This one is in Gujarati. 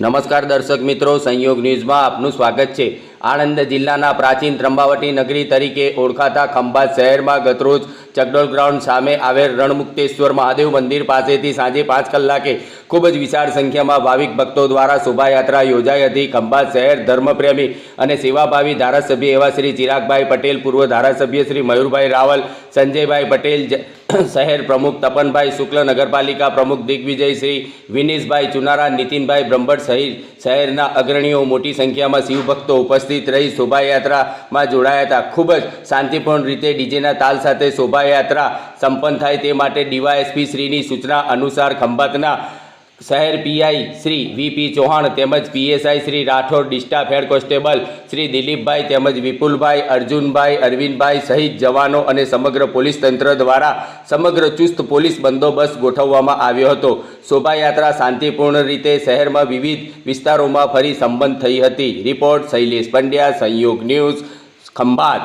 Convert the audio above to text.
નમસ્કાર દર્શક મિત્રો, સંયોગ ન્યૂઝમાં આપનું સ્વાગત છે. આણંદ જિલ્લાના પ્રાચીન ત્રંબાવટી નગરી તરીકે ઓળખાતા ખંભાત શહેરમાં ગતરોજ ચકડોલ ગ્રાઉન્ડ સામે આવેલ રણમુક્તેશ્વર મહાદેવ મંદિર પાસેથી સાંજે પાંચ કલાકે ખૂબ જ વિશાળ સંખ્યામાં ભાવિક ભક્તો દ્વારા શોભાયાત્રા યોજાઈ હતી. ખંભાત શહેર ધર્મપ્રેમી અને સેવાભાવી ધારાસભ્ય એવા શ્રી ચિરાગભાઈ પટેલ, પૂર્વ ધારાસભ્ય શ્રી મયુરભાઈ રાવલ, સંજયભાઈ પટેલ શહેર પ્રમુખ તપનભાઈ શુક્લ, નગરપાલિકા પ્રમુખ દિગ્વિજય શ્રી, વિનેશભાઈ ચુનારા, નીતિનભાઈ બ્રહ્મભટ્ટ સહિત શહેરના અગ્રણીઓ મોટી સંખ્યામાં શિવભક્તો ઉપસ્થિત રહી શોભાયાત્રામાં જોડાયા હતા. ખૂબ જ શાંતિપૂર્ણ રીતે ડીજેના તાલ સાથે શોભાયાત્રા સંપન્ન થાય તે માટે ડીવાયએસપી શ્રીની સૂચના અનુસાર ખંભાતના શહેર પીઆઈ શ્રી વીપી ચૌહાણ તેમજ PSI Shri Rathod, D staff head constable Shri Dilipbhai તેમજ વિપુલભાઈ, અર્જુનભાઈ, અરવિંદભાઈ સહિત જવાનો અને સમગ્ર પોલીસ તંત્ર દ્વારા સમગ્ર ચુસ્ત પોલીસ બંદોબસ્ત ગોઠવવામાં આવ્યો હતો. શોભાયાત્રા શાંતિપૂર્ણ રીતે શહેરમાં વિવિધ વિસ્તારોમાં ફરી સંબંધ થઈ હતી. રિપોર્ટ શૈલેષ પંડ્યા, સંયોગ ન્યૂઝ, ખંભાત.